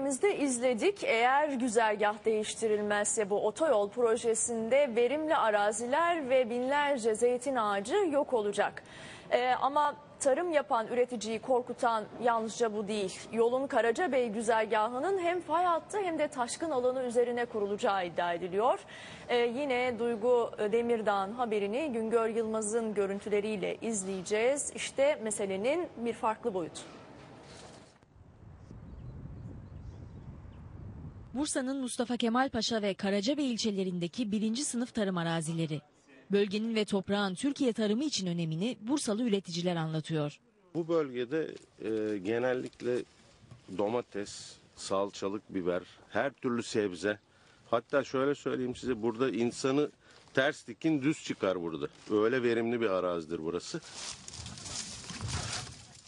Bizde izledik. Eğer güzergah değiştirilmezse bu otoyol projesinde verimli araziler ve binlerce zeytin ağacı yok olacak. Ee, ama tarım yapan üreticiyi korkutan yalnızca bu değil. Yolun Karacabey güzergahının hem fay hattı hem de taşkın alanı üzerine kurulacağı iddia ediliyor. Ee, yine Duygu Demirdağ'ın haberini Güngör Yılmaz'ın görüntüleriyle izleyeceğiz. İşte meselenin bir farklı boyutu. Bursa'nın Mustafa Kemal Paşa ve Karacabey ilçelerindeki birinci sınıf tarım arazileri. Bölgenin ve toprağın Türkiye tarımı için önemini Bursalı üreticiler anlatıyor. Bu bölgede e, genellikle domates, salçalık biber, her türlü sebze. Hatta şöyle söyleyeyim size burada insanı ters dikin düz çıkar burada. Öyle verimli bir arazidir burası.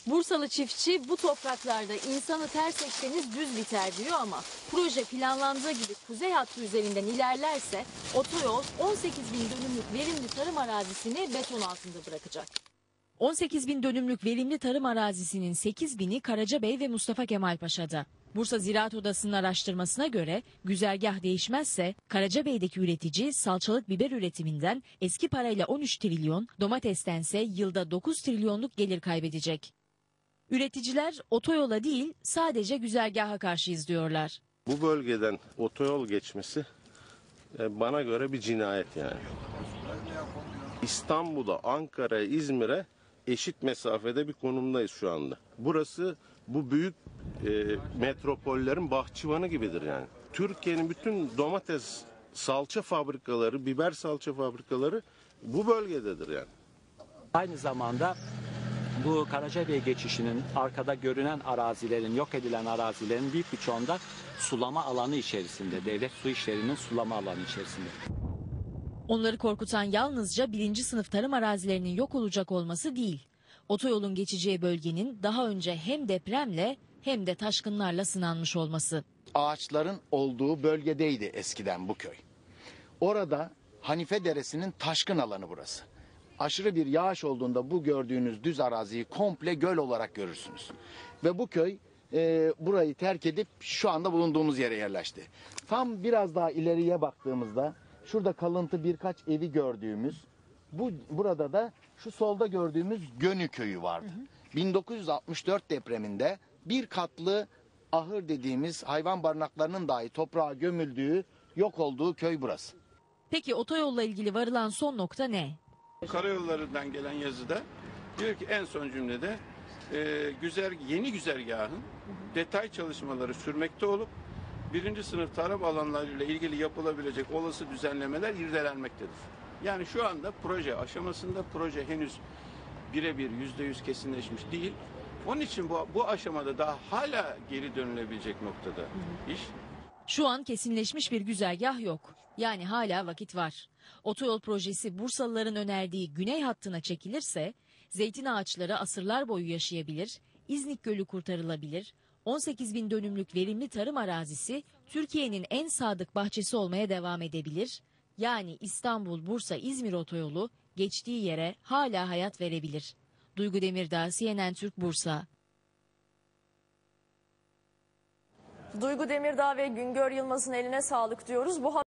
Bursalı çiftçi bu topraklarda insanı ters ekseniz düz biter diyor ama proje planlandığı gibi kuzey hattı üzerinden ilerlerse otoyol 18 bin dönümlük verimli tarım arazisini beton altında bırakacak. 18 bin dönümlük verimli tarım arazisinin 8 bini Karacabey ve Mustafa Kemal Paşa'da. Bursa Ziraat Odası'nın araştırmasına göre güzergah değişmezse Karacabey'deki üretici salçalık biber üretiminden eski parayla 13 trilyon, domatestense yılda 9 trilyonluk gelir kaybedecek. Üreticiler otoyola değil sadece güzergaha karşıyız diyorlar. Bu bölgeden otoyol geçmesi e, bana göre bir cinayet yani. İstanbul'a, Ankara'ya, İzmir'e eşit mesafede bir konumdayız şu anda. Burası bu büyük e, metropollerin bahçıvanı gibidir yani. Türkiye'nin bütün domates salça fabrikaları, biber salça fabrikaları bu bölgededir yani. Aynı zamanda bu Karacabey geçişinin arkada görünen arazilerin, yok edilen arazilerin büyük bir çoğunda sulama alanı içerisinde, devlet su işlerinin sulama alanı içerisinde. Onları korkutan yalnızca birinci sınıf tarım arazilerinin yok olacak olması değil. Otoyolun geçeceği bölgenin daha önce hem depremle hem de taşkınlarla sınanmış olması. ağaçların olduğu bölgedeydi eskiden bu köy. Orada Hanife Deresi'nin taşkın alanı burası. Aşırı bir yağış olduğunda bu gördüğünüz düz araziyi komple göl olarak görürsünüz. Ve bu köy e, burayı terk edip şu anda bulunduğumuz yere yerleşti. Tam biraz daha ileriye baktığımızda şurada kalıntı birkaç evi gördüğümüz bu burada da şu solda gördüğümüz Gönü köyü vardı. 1964 depreminde bir katlı ahır dediğimiz hayvan barınaklarının dahi toprağa gömüldüğü, yok olduğu köy burası. Peki otoyolla ilgili varılan son nokta ne? Karayollarından gelen yazıda diyor ki en son cümlede e, güzel yeni güzergahın detay çalışmaları sürmekte olup birinci sınıf tarım alanlarıyla ilgili yapılabilecek olası düzenlemeler irdelenmektedir. Yani şu anda proje aşamasında proje henüz birebir yüzde yüz kesinleşmiş değil. Onun için bu, bu aşamada daha hala geri dönülebilecek noktada iş. Şu an kesinleşmiş bir güzergah yok. Yani hala vakit var. Otoyol projesi Bursalıların önerdiği güney hattına çekilirse zeytin ağaçları asırlar boyu yaşayabilir, İznik Gölü kurtarılabilir, 18 bin dönümlük verimli tarım arazisi Türkiye'nin en sadık bahçesi olmaya devam edebilir. Yani İstanbul, Bursa, İzmir otoyolu geçtiği yere hala hayat verebilir. Duygu Demirdağ, CNN Türk Bursa. Duygu Demirdağ ve Güngör Yılmaz'ın eline sağlık diyoruz. Bu